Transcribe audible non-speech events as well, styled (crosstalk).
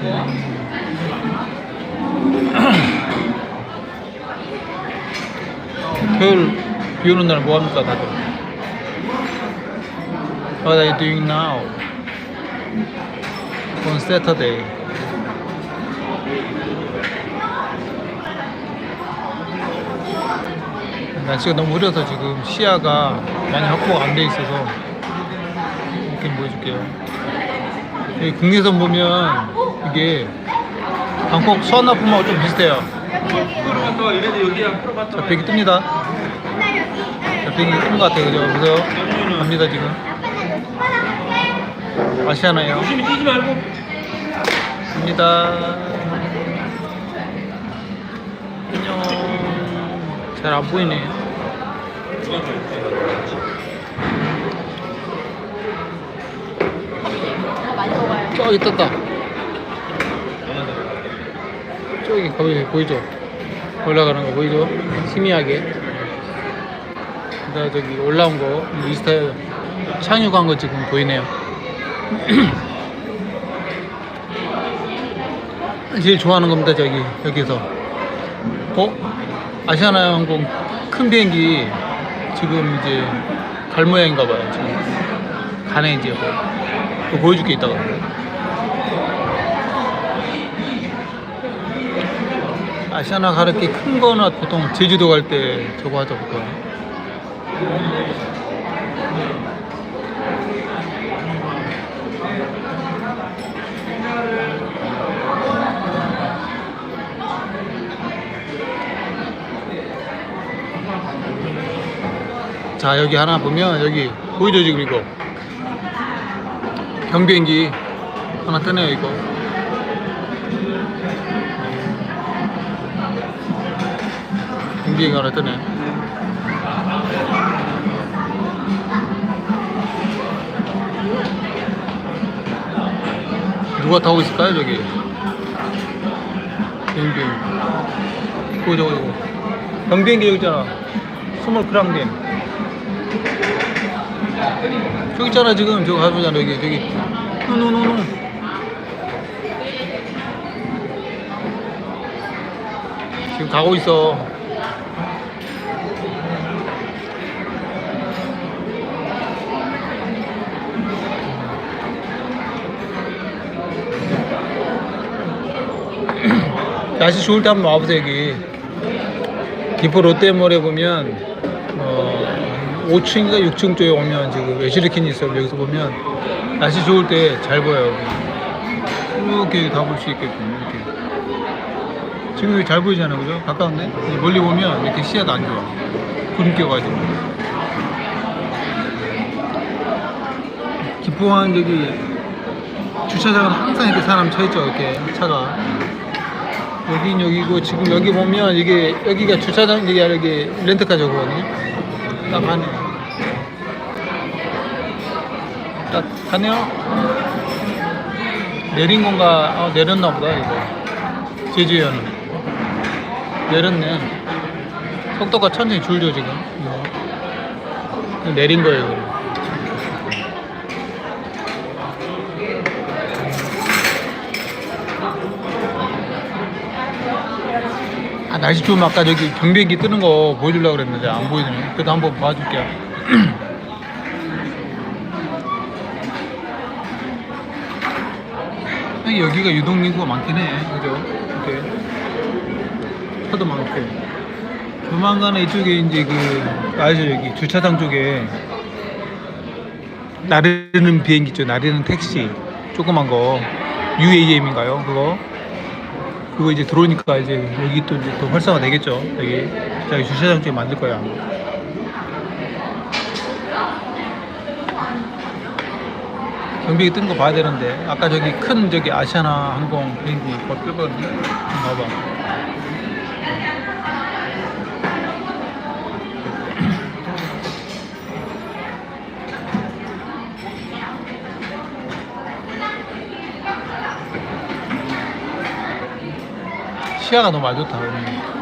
(coughs) 토요일 비 오는 날 뭐 합니까 다들? What are you doing now? On Saturday. 날씨가 너무 흐려서 지금 시야가 많이 확보가 안 돼 있어서 이렇게 보여줄게요. 여기 국내선 보면 이게 방콕 수완나품하고 좀 비슷해요. 이래도 여기야 자, 비행기 뜹니다. 자, 비행기 뜬것 같아요. 그죠? 보세요. 갑니다, 지금. 아시아나요. 조심히 뛰지 말고 갑니다. 안녕. 잘 안 보이네. 저기 떴다. 저기 거기 보이죠? 올라가는 거 보이죠? 희미하게. 그다음 저기 올라온 거 인스타에 착륙한 거 지금 보이네요. (clears throat) 제일 좋아하는 겁니다 저기 여기서. 어? 아시아나 항공 큰 비행기 지금 이제 갈 모양인가 봐요 지금 가네 이제 그거 보여줄게 이따가. 아시아나 가르키 큰 거나 보통 제주도 갈 때 저거 하죠 보통 자 여기 하나 보면 여기 보이죠 지금 이거? 경비행기 하나 뜨네요 이거 비행기 하나 뜨네. 누가 타고 있을까요 저기? 경비행기. 그거 저거 저거. 경비행기 여기 있잖아. 스몰 크랑겐. 저기 있잖아 지금. 저거 가보잖아 여기 저기. 노노노노. 지금 가고 있어 날씨 좋을 때 한번 와보세요 여기. 기포 롯데몰에 보면 어, 5층인가 6층 쪽에 오면 지금 외실리킨이 있어요. 여기서 보면 날씨 좋을 때 잘 보여요 여기. 이렇게 다 볼 수 있게끔 이렇게. 지금 여기 잘 보이잖아요 그죠? 가까운데? 멀리 보면 이렇게 시야도 안 좋아. 구름 껴가지고. 기포한 저기 주차장은 항상 이렇게 사람 차 있죠 이렇게 차가 여긴 여기고 지금 여기 보면 이게 여기가 주차장 이게 여기 렌트카 저거거든요. 딱 가네. 딱 가네요. 내린 건가? 아, 내렸나 보다 이거. 제주에는 내렸네. 속도가 천천히 줄죠 지금. 이거. 내린 거예요. 이거. 아, 날씨 좋으면 아까 저기 경비행기 뜨는 거 보여주려고 그랬는데 안 보이네. 그래도 한번 봐줄게요. (clears throat) 여기 여기가 유동 인구가 많긴 해. 그죠? 이렇게. 차도 많고. 조만간에 이쪽에 이제 그, 알죠? 여기 주차장 쪽에 나르는 비행기 있죠. 나르는 택시. 조그만 거. UAM인가요? 그거. 그거 이제 들어오니까 이제 여기 또 이제 또 활성화 되겠죠. 여기 저기 주차장 쪽에 만들 거야. 경비기 뜬거 봐야 되는데 아까 저기 큰 저기 아시아나 항공 비행기 그거 뜨거든요. 봐봐. 시야가 너무 안 좋다.